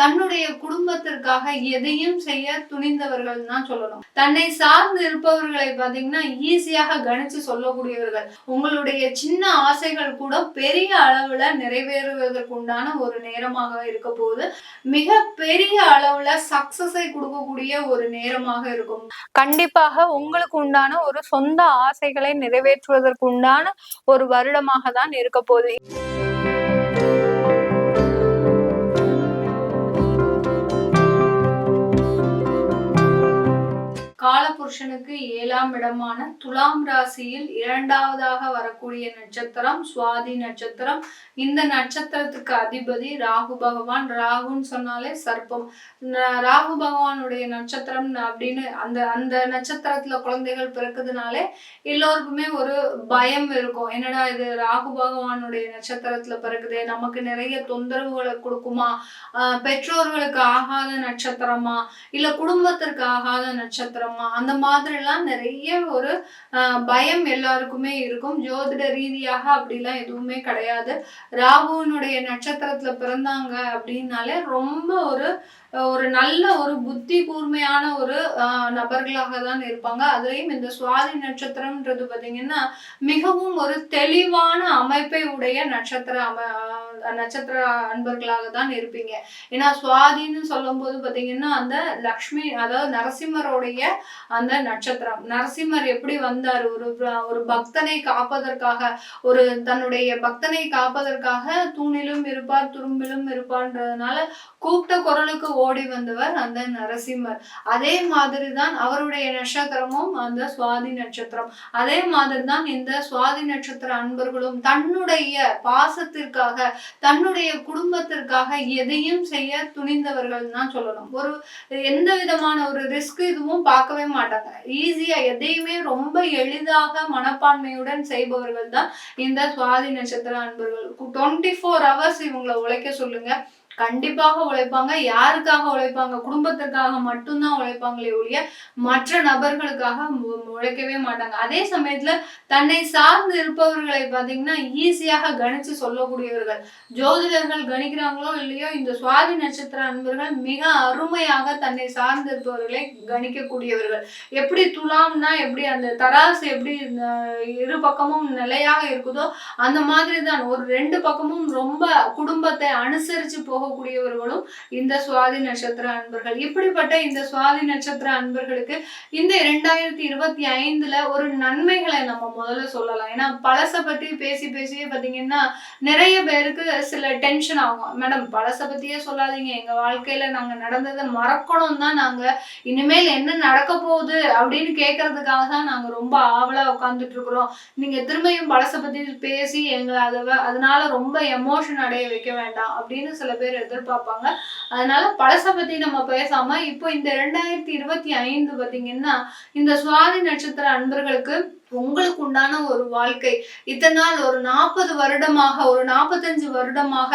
தன்னுடைய குடும்பத்திற்காக எதையும் செய்ய துணிந்தவர்கள் தான் சொல்லணும். தன்னை சார்ந்து இருப்பவர்களை பாத்தீங்கன்னா ஈஸியாக கணிச்சு சொல்லக்கூடியவர்கள். உங்களுடைய சின்ன ஆசைகள் கூட பெரிய அளவுல நிறைவேறுவதற்கு உண்டான ஒரு நேரமாக இருக்க போகுது. மிக பெரிய அளவுல சக்சஸை கொடுக்கக்கூடிய ஒரு நேரமாக இருக்கும். கண்டிப்பாக உங்களுக்கு உண்டான ஒரு சொந்த ஆசைகளை நிறைவேற்றுவதற்கு உண்டான ஒரு வருடமாக தான் இருக்க போகுது. புருஷனுக்கு ஏழாம் இடமான துலாம் ராசியில் இரண்டாவதாக வரக்கூடிய நட்சத்திரம் சுவாதி நட்சத்திரம். இந்த நட்சத்திரத்துக்கு அதிபதி ராகு பகவான். ராகுன்னு சொன்னாலே சர்ப்பம். ராகு பகவானுடைய நட்சத்திரம் அப்படின்னு அந்த அந்த நட்சத்திரத்துல குழந்தைகள் பிறக்குதுனாலே எல்லோருக்குமே ஒரு பயம் இருக்கும். என்னடா இது ராகு பகவானுடைய நட்சத்திரத்துல பிறகுதே நமக்கு நிறைய தொந்தரவுகளை கொடுக்குமா? ஆஹ் பெற்றோர்களுக்கு ஆகாத நட்சத்திரமா? இல்ல குடும்பத்திற்கு ஆகாத நட்சத்திரமா? அந்த மாதிரிலாம் நிறைய ஒரு பயம் எல்லாருக்குமே இருக்கும். ஜோதிட ரீதியாக அப்படிலாம் எதுவுமே கிடையாது. ராகுவினுடைய நட்சத்திரத்துல பிறந்தாங்க அப்படின்னாலே ரொம்ப ஒரு ஒரு நல்ல ஒரு புத்தி கூர்மையான ஒரு நபர்களாக தான் இருப்பாங்க. அதுலேயும் இந்த சுவாதி நட்சத்திரம்ன்றது பார்த்தீங்கன்னா மிகவும் ஒரு தெளிவான அமைப்பை உடைய நட்சத்திர அம நட்சத்திர அன்பர்களாக தான் இருப்பீங்க. ஏன்னா சுவாதின்னு சொல்லும் போது பார்த்தீங்கன்னா அந்த லக்ஷ்மி அதாவது நரசிம்மருடைய அந்த நட்சத்திரம். நரசிம்மர் எப்படி வந்தார்? ஒரு ஒரு பக்தனை காப்பதற்காக ஒரு தன்னுடைய பக்தனை காப்பதற்காக தூணிலும் இருப்பார் துரும்பிலும் இருப்பார்ன்றதுனால கூப்பிட்ட குரலுக்கு ஓடி வந்தவர் அந்த நரசிம்மர். அதே மாதிரி தான் அவருடைய நட்சத்திரமும் அந்த சுவாதி நட்சத்திரம். அதே மாதிரி தான் இந்த சுவாதி நட்சத்திர அன்பர்களும் தன்னுடைய பாசத்திற்காக தன்னுடைய குடும்பத்திற்காக எதையும் செய்ய துணிந்தவர்கள் தான் சொல்லணும். ஒரு எந்த விதமான ஒரு ரிஸ்க் இதுவும் பார்க்கவே மாட்டாங்க. ஈஸியா எதையுமே ரொம்ப எளிதாக மனப்பான்மையுடன் செய்பவர்கள் தான் இந்த சுவாதி நட்சத்திர அன்பர்கள். டுவெண்ட்டி ஃபோர் ஹவர்ஸ் இவங்களை உழைக்க சொல்லுங்க. கண்டிப்பாக உழைப்பாங்க. யாருக்காக உழைப்பாங்க? குடும்பத்துக்காக மட்டும்தான் உழைப்பாங்களே ஒழிய மற்ற நபர்களுக்காக உழைக்கவே மாட்டாங்க. அதே சமயத்துல தன்னை சார்ந்து இருப்பவர்களை பாத்தீங்கன்னா ஈஸியாக கணிச்சு சொல்லக்கூடியவர்கள். ஜோதிடர்கள் கணிக்கிறாங்களோ இல்லையோ இந்த சுவாதி நட்சத்திர அன்பர்கள் மிக அருமையாக தன்னை சார்ந்து இருப்பவர்களை கணிக்கக்கூடியவர்கள். எப்படி துலாம்னா எப்படி அந்த தராசு எப்படி இரு பக்கமும் நிலையாக இருக்குதோ அந்த மாதிரி தான். ஒரு ரெண்டு பக்கமும் ரொம்ப குடும்பத்தை அனுசரிச்சு போக போகக்கூடியவர்களும் இந்த சுவாதி நட்சத்திர அன்பர்கள். இப்படிப்பட்ட இந்த சுவாதி நட்சத்திர அன்பர்களுக்கு இந்த இரண்டாயிரத்தி இருபத்தி ஐந்துல ஒரு நன்மைகளை நம்ம முதல்ல சொல்லலாம். ஏன்னா பழசை பத்தி பேசி பேசியே பாத்தீங்கன்னா நிறைய பேருக்கு சில டென்ஷன் ஆகும். மேடம் பழசை பத்தியே சொல்லாதீங்க. எங்க வாழ்க்கையில நாங்க நடந்ததை மறக்கணும் தான் நாங்க இனிமேல் என்ன நடக்க போகுது அப்படின்னு கேட்கறதுக்காக தான் நாங்க ரொம்ப ஆவலா உட்காந்துட்டு இருக்கிறோம். நீங்க திரும்பியும் பழசை பத்தி பேசி எங்களை அதை அதனால ரொம்ப எமோஷன் அடைய வைக்க வேண்டாம் அப்படின்னு சில பேர் எதிர்பார்ப்பாங்க. அதனால பழசை பத்தி நம்ம பேசாம இப்போ இந்த ரெண்டாயிரத்தி இருபத்தி ஐந்து பாத்தீங்கன்னா இந்த சுவாதி நட்சத்திர அன்பர்களுக்கு உங்களுக்கு உண்டான ஒரு வாழ்க்கை. இத்தனை நாள் ஒரு நாற்பது வருடமாக ஒரு நாற்பத்தஞ்சு வருடமாக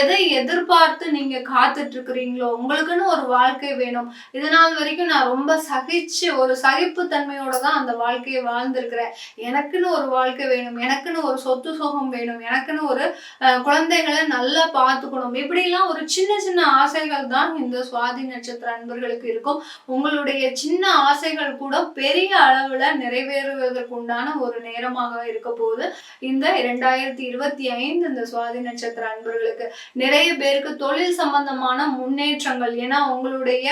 எதை எதிர்பார்த்து நீங்க காத்துட்டு இருக்கிறீங்களோ உங்களுக்குன்னு ஒரு வாழ்க்கை வேணும். இதனால் வரைக்கும் நான் ரொம்ப சகிச்சு ஒரு சகிப்பு தன்மையோட தான் அந்த வாழ்க்கையை வாழ்ந்திருக்கிறேன். எனக்குன்னு ஒரு வாழ்க்கை வேணும் எனக்குன்னு ஒரு சொத்து சுகம் வேணும் எனக்குன்னு ஒரு குழந்தைகளை நல்லா பார்த்துக்கணும். இப்படிலாம் ஒரு சின்ன சின்ன ஆசைகள் தான் இந்த சுவாதி நட்சத்திர அன்பர்களுக்கு இருக்கும். உங்களுடைய சின்ன ஆசைகள் கூட பெரிய அளவுல நிறைவேறுவதற்கு உண்டான ஒரு நேரமாக இருக்க போகுது இந்த இரண்டாயிரத்தி இருபத்தி ஐந்து இந்த சுவாதி நட்சத்திர அன்பர்களுக்கு நிறைய பேருக்கு தொழில் சம்பந்தமான முன்னேற்றங்கள். ஏன்னா உங்களுடைய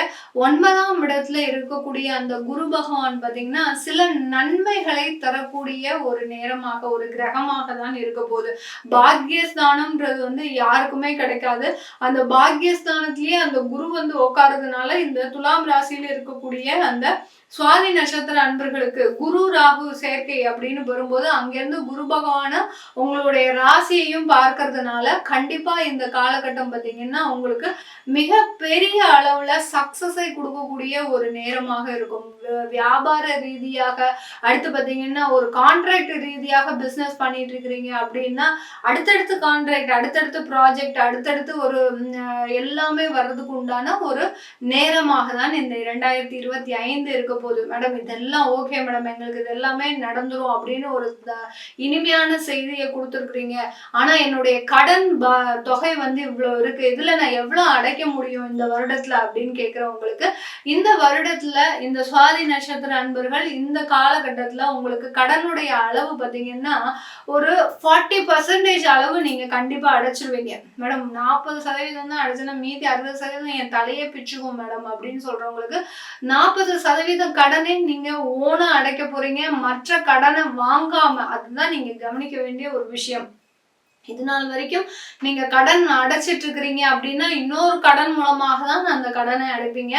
ஒன்பதாம் இடத்துல இருக்கக்கூடிய அந்த குரு பகவான் பாத்தீங்கன்னா சில நன்மைகளை தரக்கூடிய ஒரு நேரமாக ஒரு கிரகமாக தான் இருக்க போகுது பாக்யஸ்தானம்ன்றது வந்து யாருக்குமே கிடைக்காது. அந்த பாக்யஸ்தானத்திலேயே அந்த குரு வந்து உட்கார்றதுனால இந்த துலாம் ராசியில இருக்கக்கூடிய அந்த சுவாதி நட்சத்திர அன்பர்களுக்கு குரு ராகு சேர்க்கை அப்படின்னு வரும்போது அங்கிருந்து குரு பகவான உங்களுடைய ராசியையும் பார்க்கறதுனால கண்டிப்பா இந்த காலகட்டம் பார்த்தீங்கன்னா உங்களுக்கு மிக பெரிய அளவுல சக்சஸை கொடுக்கக்கூடிய ஒரு நேரமாக இருக்கும். வியாபார ரீதியாக அடுத்து பார்த்தீங்கன்னா ஒரு கான்ட்ராக்ட் ரீதியாக பிஸ்னஸ் பண்ணிட்டு இருக்கிறீங்க அப்படின்னா அடுத்தடுத்து கான்ட்ராக்ட் அடுத்தடுத்து ப்ராஜெக்ட் அடுத்தடுத்து ஒரு எல்லாமே வர்றதுக்கு உண்டான ஒரு நேரமாக தான் இந்த இரண்டாயிரத்தி இருபத்தி ஐந்து இருக்க போகுது மேடம் இதெல்லாம் ஓகே மேடம் எங்களுக்கு இது எல்லாமே நடந்துரும் அப்படின்னு ஒரு இனிமையான செய்தியை கொடுத்துருக்குறீங்க. ஆனால் என்னுடைய கடன் ப- தொகை வந்து இவ்வளோ இருக்கு. இதில் நான் எவ்வளோ அடைக்க முடியும் இந்த வருடத்தில் அப்படின்னு கேட்குறவங்களுக்கு இந்த வருடத்தில் இந்த சுவாதி நட்சத்திர அன்பர்கள் இந்த காலகட்டத்தில் உங்களுக்கு கடனுடைய அளவு பார்த்தீங்கன்னா ஒரு ஃபார்ட்டி பர்சன்டேஜ் அளவு நீங்கள் கண்டிப்பாக அடைச்சிருவீங்க. மேடம் நாற்பது சதவீதம் தான் அடைச்சுன்னா மீதி அறுபது சதவீதம் என் தலையே பிச்சுக்கும் மேடம் அப்படின்னு சொல்கிறவங்களுக்கு நாற்பது சதவீதம் கடனை நீங்க ஓனா அடைக்க போறீங்க. மற்ற கடனை வாங்காம அதுதான் நீங்க கவனிக்க வேண்டிய ஒரு விஷயம். இது நாள் வரைக்கும் நீங்க கடன் அடைச்சிட்டு இருக்கிறீங்க அப்படின்னா இன்னொரு கடன் மூலமாக தான் அந்த கடனை அடைப்பீங்க.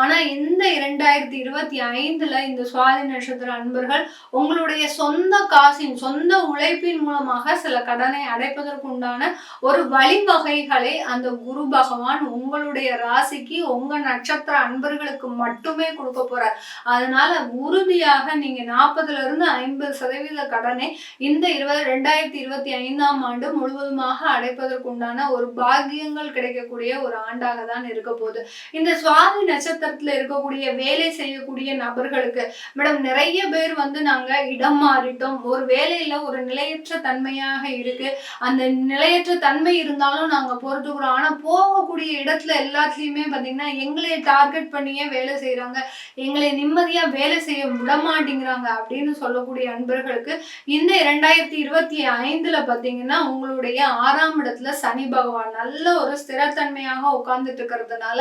ஆனா இந்த இரண்டாயிரத்தி இருபத்தி ஐந்துல இந்த சுவாதி நட்சத்திர அன்பர்கள் உங்களுடைய சொந்த காசின் சொந்த உழைப்பின் மூலமாக சில கடனை அடைப்பதற்குண்டான ஒரு வழிவகைகளை அந்த குரு பகவான் உங்களுடைய ராசிக்கு உங்க நட்சத்திர அன்பர்களுக்கு மட்டுமே கொடுக்க போறார். அதனால உறுதியாக நீங்க நாற்பதுல இருந்து ஐம்பது சதவீத கடனை இந்த இருபது ரெண்டாயிரத்தி இருபத்தி ஐந்தாம் ஆண்டு முழுவதுமாக அடைப்பதற்குண்டான ஒரு பாக்கியங்கள் கிடைக்கக்கூடிய ஒரு ஆண்டாக தான் இருக்க போகுது. இந்த சுவாதி நட்சத்திரத்துல இருக்கக்கூடிய வேலை செய்யக்கூடிய நபர்களுக்கு மேடம் நிறைய பேர் வந்து நாங்க இடம் மாறிட்டோம். ஒரு வேலையில ஒரு நிலையற்ற தன்மையாக இருக்கு. அந்த நிலையற்ற தன்மை இருந்தாலும் நாங்க பொறுத்துக்கிறோம். ஆனா போகக்கூடிய இடத்துல எல்லாத்துலயுமே பாத்தீங்கன்னா எங்களைய டார்கெட் பண்ணியே வேலை செய்யறாங்க. எங்களை நிம்மதியா வேலை செய்ய விடமாட்டேங்கிறாங்க அப்படின்னு சொல்லக்கூடிய அன்பர்களுக்கு இந்த இரண்டாயிரத்தி இருபத்தி ஐந்துல பாத்தீங்கன்னா உங்களுடைய ஆறாம் இடத்துல சனி பகவான் நல்ல ஒரு ஸ்திரத்தன்மையாக உட்கார்ந்துட்டு இருக்கிறதுனால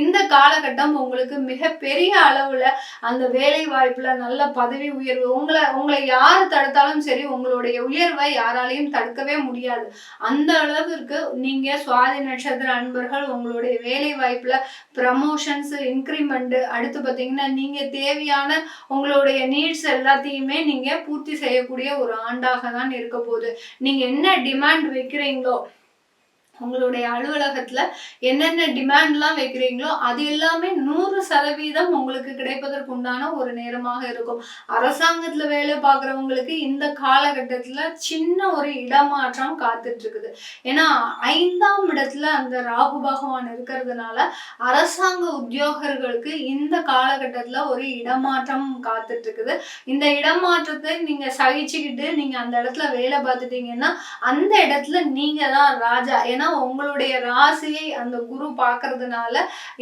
இந்த காலகட்டம் உங்களுக்கு மிகப்பெரிய அளவுல அந்த வேலை வாய்ப்புல நல்ல பதவி உயர்வு உங்களை உங்களை யார் தடுத்தாலும் சரி உங்களுடைய உயர்வை யாராலையும் தடுக்கவே முடியாது. அந்த அளவிற்கு நீங்க சுவாதி நட்சத்திர அன்பர்கள் உங்களுடைய வேலை வாய்ப்புல ப்ரமோஷன்ஸ் இன்க்ரிமெண்ட் அடுத்து பார்த்தீங்கன்னா நீங்க தேவையான உங்களுடைய நீட்ஸ் எல்லாத்தையுமே நீங்க பூர்த்தி செய்யக்கூடிய ஒரு ஆண்டாக தான் இருக்க போகுது. நீங்க என்ன டிமாண்ட் வைக்கிறீங்களோ? உங்களுடைய அலுவலகத்துல என்னென்ன டிமாண்ட்லாம் வைக்கிறீங்களோ அது எல்லாமே நூறு சதவீதம் உங்களுக்கு கிடைப்பதற்கு உண்டான ஒரு நேரமாக இருக்கும். அரசாங்கத்துல வேலை பார்க்குறவங்களுக்கு இந்த காலகட்டத்துல சின்ன ஒரு இடமாற்றம் காத்துட்டு இருக்குது ஏன்னா ஐந்தாம் இடத்துல அந்த ராகு பகவான் இருக்கிறதுனால அரசாங்க உத்தியோகர்களுக்கு இந்த காலகட்டத்துல ஒரு இடமாற்றம் காத்துட்டு இருக்குது இந்த இடமாற்றத்தை நீங்க சகிச்சுக்கிட்டு நீங்க அந்த இடத்துல வேலை பார்த்துட்டீங்கன்னா அந்த இடத்துல நீங்க தான் ராஜா. ஏன்னா உங்களுடைய ராசியை அந்த குரு பார்க்கறதுனால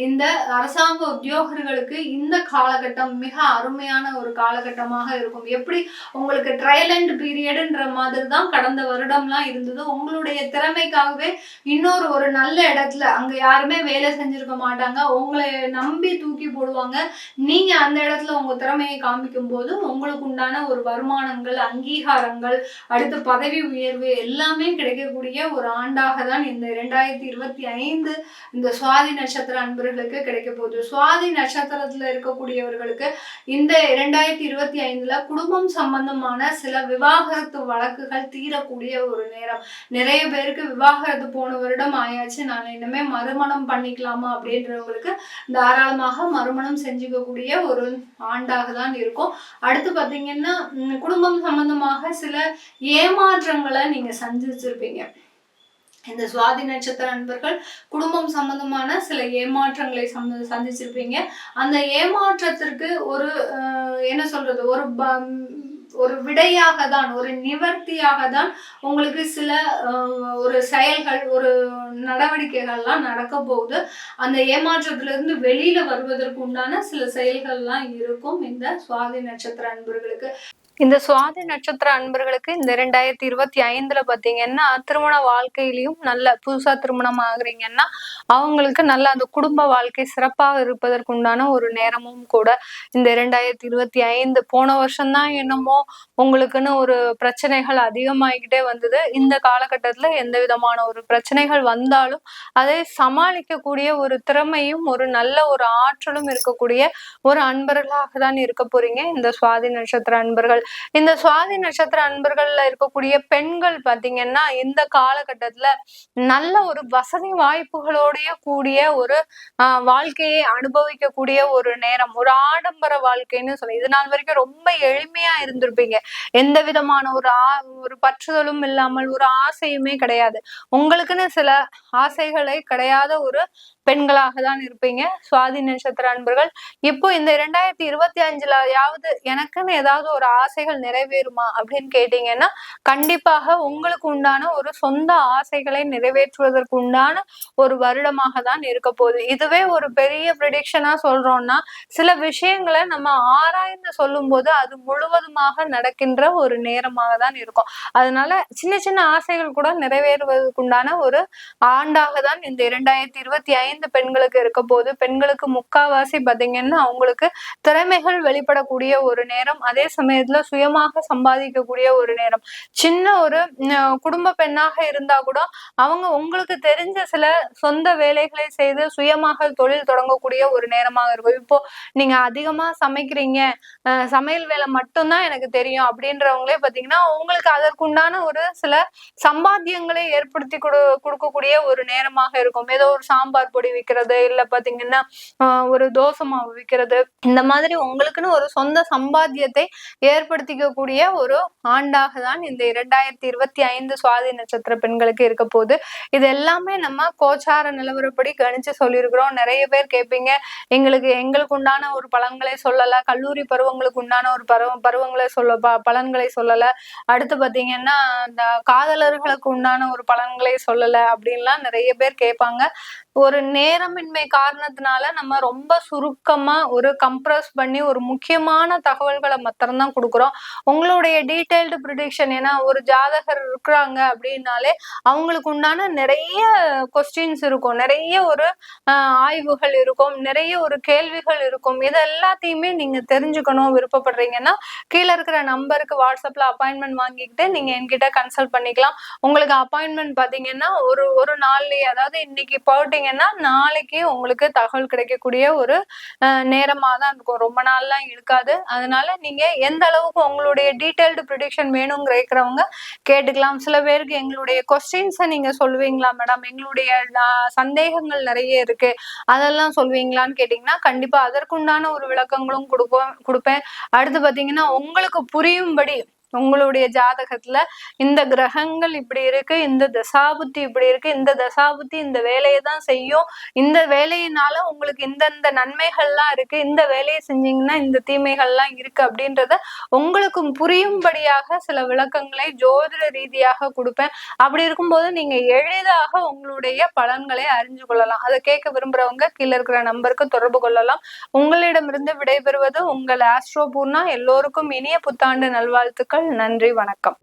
இந்த அரசாங்க உத்தியோகர்களுக்கு இந்த காலகட்டம் மிக அருமையான ஒரு காலகட்டமாக இருக்கும். எப்படி உங்களுக்கு ட்ரையல் அண்ட் பீரியடுன்ற மாதிரி தான் கடந்த வருடம்லாம் இருந்தது. உங்களுடைய திறமைக்காகவே இன்னொரு ஒரு நல்ல இடத்துல அங்க யாருமே வேலை செஞ்சிருக்க மாட்டாங்க. உங்களை நம்பி தூக்கி போடுவாங்க. நீங்க அந்த இடத்துல உங்க திறமையை காமிக்கும் போது உங்களுக்கு உண்டான ஒரு வருமானங்கள் அங்கீகாரங்கள் அடுத்து பதவி உயர்வு எல்லாமே கிடைக்கக்கூடிய ஒரு ஆண்டாக தான் இந்த இரண்டாயிரத்தி இருபத்தி ஐந்து இந்த சுவாதி நட்சத்திர அன்பர்களுக்கு கிடைக்க போகுது. சுவாதி நட்சத்திரத்துல இருக்கக்கூடியவர்களுக்கு இந்த இரண்டாயிரத்தி இருபத்தி ஐந்துல குடும்பம் சம்பந்தமான சில விவாகரத்து வழக்குகள் தீரக்கூடிய ஒரு நேரம். நிறைய பேருக்கு விவாகரத்து போன வருடம் ஆயாச்சு. நான் இனிமே மறுமணம் பண்ணிக்கலாமா அப்படின்றவங்களுக்கு தாராளமாக மறுமணம் செஞ்சுக்கக்கூடிய ஒரு ஆண்டாக தான் இருக்கும். அடுத்து பார்த்தீங்கன்னா குடும்பம் சம்பந்தமாக சில ஏமாற்றங்களை நீங்க சந்திச்சிருப்பீங்க. இந்த சுவாதி நட்சத்திர நண்பர்கள் குடும்பம் சம்பந்தமான சில ஏமாற்றங்களை சம்ம சந்திச்சிருப்பீங்க. அந்த ஏமாற்றத்திற்கு ஒரு அஹ், என்ன சொல்றது ஒரு ப- ஒரு விடையாக தான் ஒரு நிவர்த்தியாக தான் உங்களுக்கு சில ஒரு செயல்கள் ஒரு நடவடிக்கைகள்லாம் நடக்க போகுது. அந்த ஏமாற்றத்திலிருந்து வெளியில வருவதற்கு உண்டான சில செயல்கள்லாம் இருக்கும் இந்த சுவாதி நட்சத்திர அன்பர்களுக்கு இந்த சுவாதி நட்சத்திர அன்பர்களுக்கு இந்த ரெண்டாயிரத்தி இருபத்தி ஐந்துல பாத்தீங்கன்னா திருமண வாழ்க்கையிலயும் நல்ல புதுசா திருமணம் ஆகுறீங்கன்னா அவங்களுக்கு நல்ல அந்த குடும்ப வாழ்க்கை சிறப்பாக இருப்பதற்குண்டான ஒரு நேரமும் கூட இந்த ரெண்டாயிரத்தி இருபத்தி ஐந்து போன வருஷம்தான் என்னமோ உங்களுக்குன்னு ஒரு பிரச்சனைகள் அதிகமாகிக்கிட்டே வந்தது. இந்த காலகட்டத்துல எந்த விதமான ஒரு பிரச்சனைகள் வந்தாலும் அதை சமாளிக்கக்கூடிய ஒரு திறமையும் ஒரு நல்ல ஒரு ஆற்றலும் இருக்கக்கூடிய ஒரு அன்பர்களாக தான் இருக்க போறீங்க. இந்த சுவாதி நட்சத்திர அன்பர்கள் இந்த சுவாதி நட்சத்திர அன்பர்கள்ல இருக்கக்கூடிய பெண்கள் பாத்தீங்கன்னா இந்த காலகட்டத்துல நல்ல ஒரு வசதி வாய்ப்புகளோடைய கூடிய ஒரு வாழ்க்கையை அனுபவிக்கக்கூடிய ஒரு நேரம் ஒரு ஆடம்பர வாழ்க்கைன்னு சொல்லி இது நாள் வரைக்கும் ரொம்ப எளிமையா இருந்திருப்பீங்க. எந்த விதமான ஒரு ஆ ஒரு பற்றுதலும் இல்லாமல் ஒரு ஆசையுமே கிடையாது. உங்களுக்குன்னு சில ஆசைகளை கிடையாத ஒரு பெண்களாக தான் இருப்பீங்க. சுவாதி நட்சத்திர அன்பர்கள் இப்போ இந்த இரண்டாயிரத்தி இருபத்தி அஞ்சுலயாவது எனக்குன்னு ஏதாவது ஒரு ஆசைகள் நிறைவேறுமா அப்படின்னு கேட்டீங்கன்னா கண்டிப்பாக உங்களுக்கு உண்டான ஒரு சொந்த ஆசைகளை நிறைவேற்றுவதற்கு உண்டான ஒரு வருடமாக தான் இருக்க போகுது. இதுவே ஒரு பெரிய ப்ரிடிக்ஷனா சொல்றோம்னா சில விஷயங்களை நம்ம ஆராய்ந்து சொல்லும் போது அது முழுவதுமாக நடக்கின்ற ஒரு நேரமாக தான் இருக்கும். அதனால சின்ன சின்ன ஆசைகள் கூட நிறைவேறுவதற்குண்டான ஒரு ஆண்டாக தான் இந்த இரண்டாயிரத்தி இருபத்தி ஐந்து பெண்களுக்கு இருக்க போது பெண்களுக்கு முக்காவாசி பாத்தீங்கன்னா அவங்களுக்கு திறமைகள் வெளிப்படக்கூடிய ஒரு நேரம் அதே சமயத்துல சுயமாக சம்பாதிக்கக்கூடிய ஒரு நேரம். சின்ன ஒரு குடும்ப பெண்ணாக இருந்தா கூட அவங்க உங்களுக்கு தெரிஞ்ச சில சொந்த வேலைகளை செய்து சுயமாக தொழில் தொடங்கக்கூடிய ஒரு நேரமாக இருக்கும். இப்போ நீங்க அதிகமா சமைக்கிறீங்க சமையல் வேலை மட்டும்தான் எனக்கு தெரியும் அப்படின்றவங்களே பாத்தீங்கன்னா உங்களுக்கு அதற்குண்டான ஒரு சில சம்பாத்தியங்களை ஏற்படுத்தி கொடு கொடுக்கக்கூடிய ஒரு நேரமாக இருக்கும். ஏதோ ஒரு சாம்பார் பொடி விற்கிறது இல்ல பாத்தீங்கன்னா ஒரு தோசை மாவு விற்கிறது இந்த மாதிரி உங்களுக்குன்னு ஒரு சொந்த சம்பாத்தியத்தை ஏற்படுத்திக்கக்கூடிய ஒரு ஆண்டாக தான் இந்த இரண்டாயிரத்தி இருபத்தி ஐந்து சுவாதி நட்சத்திர பெண்களுக்கு இருக்க போகுது. இது எல்லாமே நம்ம கோச்சார நிலவரப்படி கணிச்சு சொல்லியிருக்கிறோம். நிறைய பேர் கேட்பீங்க எங்களுக்கு எங்களுக்கு உண்டான ஒரு பலன்களை சொல்லல கல்லூரி பருவங்களுக்கு உண்டான ஒரு பருவ பருவங்களை சொல்ல ப பலன்களை சொல்லல. அடுத்து பாத்தீங்கன்னா இந்த காதலர்களுக்கு உண்டான ஒரு பலன்களை சொல்லல அப்படின்லாம் நிறைய பேர் கேட்பாங்க. ஒரு நேரமின்மை காரணத்தினால நம்ம ரொம்ப சுருக்கமா ஒரு கம்ப்ரஸ் பண்ணி ஒரு முக்கியமான தகவல்களை மாத்திரம்தான் கொடுக்குறோம். உங்களுடைய டீட்டெயில்டு ப்ரிடிக்ஷன் ஏன்னா ஒரு ஜாதகர் இருக்கிறாங்க அப்படின்னாலே அவங்களுக்கு உண்டான நிறைய கொஸ்டின்ஸ் இருக்கும். நிறைய ஒரு ஆய்வுகள் இருக்கும். நிறைய ஒரு கேள்விகள் இருக்கும். இது எல்லாத்தையுமே நீங்க தெரிஞ்சுக்கணும் விருப்பப்படுறீங்கன்னா கீழே இருக்கிற நம்பருக்கு வாட்ஸ்அப்ல அப்பாயின்மெண்ட் வாங்கிக்கிட்டு நீங்க என்கிட்ட கன்சல்ட் பண்ணிக்கலாம். உங்களுக்கு அப்பாயின்மெண்ட் பாத்தீங்கன்னா ஒரு ஒரு நாள்லயே அதாவது இன்னைக்கு போட்டீங்கன்னா நாளைக்கு உங்களுக்கு தகவல் கிடைக்கக்கூடிய ஒரு நேரமா தான் இருக்கும். ரொம்ப நாள்லாம் இருக்காது அதனால நீங்க எந்த அளவுக்கு உங்களுடைய டீட்டெயில்டு ப்ரிடிக்ஷன் வேணுங்கிற இருக்கிறவங்க கேட்டுக்கலாம். சில பேருக்கு எங்களுடைய கொஸ்டின்ஸை நீங்க சொல்லுவீங்களா மேடம் எங்களுடைய சந்தேகங்கள் நிறைய இருக்கு. அதெல்லாம் சொல்வீங்களான்னு கேட்டீங்கன்னா கண்டிப்பா அதற்குண்டான ஒரு விளக்கங்களும் கொடுப்போம் கொடுப்பேன். அடுத்து பாத்தீங்கன்னா உங்களுக்கு புரியும்படி உங்களுடைய ஜாதகத்துல இந்த கிரகங்கள் இப்படி இருக்கு இந்த தசாபுத்தி இப்படி இருக்கு இந்த தசாபுத்தி இந்த வேலையை தான் செய்யும். இந்த வேலையினால உங்களுக்கு இந்தந்த நன்மைகள்லாம் இருக்கு இந்த வேலையை செஞ்சீங்கன்னா இந்த தீமைகள்லாம் இருக்கு அப்படின்றத உங்களுக்கும் புரியும்படியாக சில விளக்கங்களை ஜோதிட ரீதியாக கொடுப்பேன். அப்படி இருக்கும்போது நீங்க எளிதாக உங்களுடைய பலன்களை அறிஞ்சு கொள்ளலாம். அதை கேட்க விரும்புறவங்க கீழே இருக்கிற நம்பருக்கு தொடர்பு கொள்ளலாம். உங்களிடமிருந்து விடைபெறுவது உங்கள் ஆஸ்ட்ரோ பூர்ணா. எல்லோருக்கும் இனிய புத்தாண்டு நல்வாழ்த்துக்கள். நன்றி வணக்கம்.